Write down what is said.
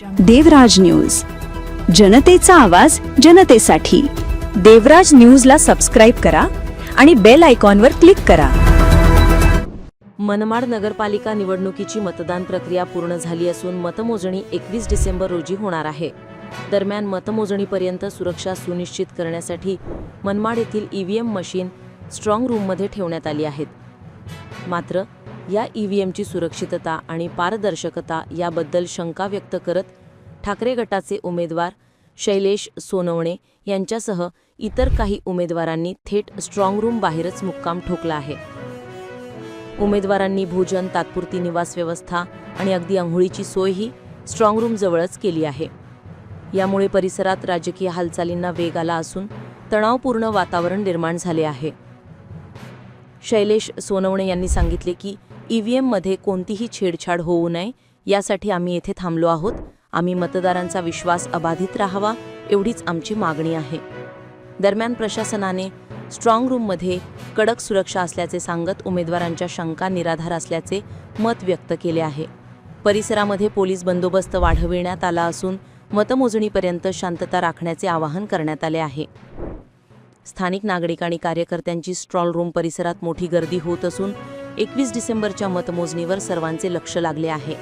देवराज news. जनतेचा आवाज जनतेसाठी. देवराज न्यूजला सबस्क्राईब करा आणि बेल आयकॉनवर क्लिक करा. मनमाड नगरपालिका निवडणुकीची मतदान प्रक्रिया पूर्ण झाली असून मतमोजणी एकवीस डिसेंबर रोजी होणार आहे. दरम्यान मतमोजणीपर्यंत सुरक्षा सुनिश्चित करण्यासाठी मनमाड येथील ईव्हीएम मशीन स्ट्रॉंग रूममध्ये ठेवण्यात आली आहेत. मात्र या ई व्ही एमची सुरक्षितता आणि पारदर्शकता याबद्दल शंका व्यक्त करत ठाकरे गटाचे उमेदवार शैलेश सोनवणे यांच्यासह इतर काही उमेदवारांनी थेट स्ट्रॉंग रूम बाहेरच मुक्काम ठोकला आहे. उमेदवारांनी भोजन तात्पुरती निवास व्यवस्था आणि अगदी आंघोळीची सोयही स्ट्रॉंग रूम जवळच केली आहे. यामुळे परिसरात राजकीय हालचालींना वेग आला असून तणावपूर्ण वातावरण निर्माण झाले आहे. शैलेश सोनवणे यांनी सांगितले की ईव्हीएममध्ये कोणतीही छेडछाड होऊ नये यासाठी आम्ही येथे थांबलो आहोत. आम्ही मतदारांचा विश्वास अबाधित राहावा एवढीच आमची मागणी आहे. दरम्यान प्रशासनाने स्ट्रॉंग रूममध्ये कडक सुरक्षा असल्याचे सांगत उमेदवारांच्या शंका निराधार असल्याचे मत व्यक्त केले आहे. परिसरामध्ये पोलीस बंदोबस्त वाढविण्यात आला असून मतमोजणीपर्यंत शांतता राखण्याचे आवाहन करण्यात आले आहे. स्थानिक नागरिक आणि कार्यकर्त्यांची स्ट्रॉल रूम परिसरात मोठी गर्दी होत असून एकवीस डिसेंबरच्या मतमोजणीवर सर्वांचे लक्ष लागले आहे.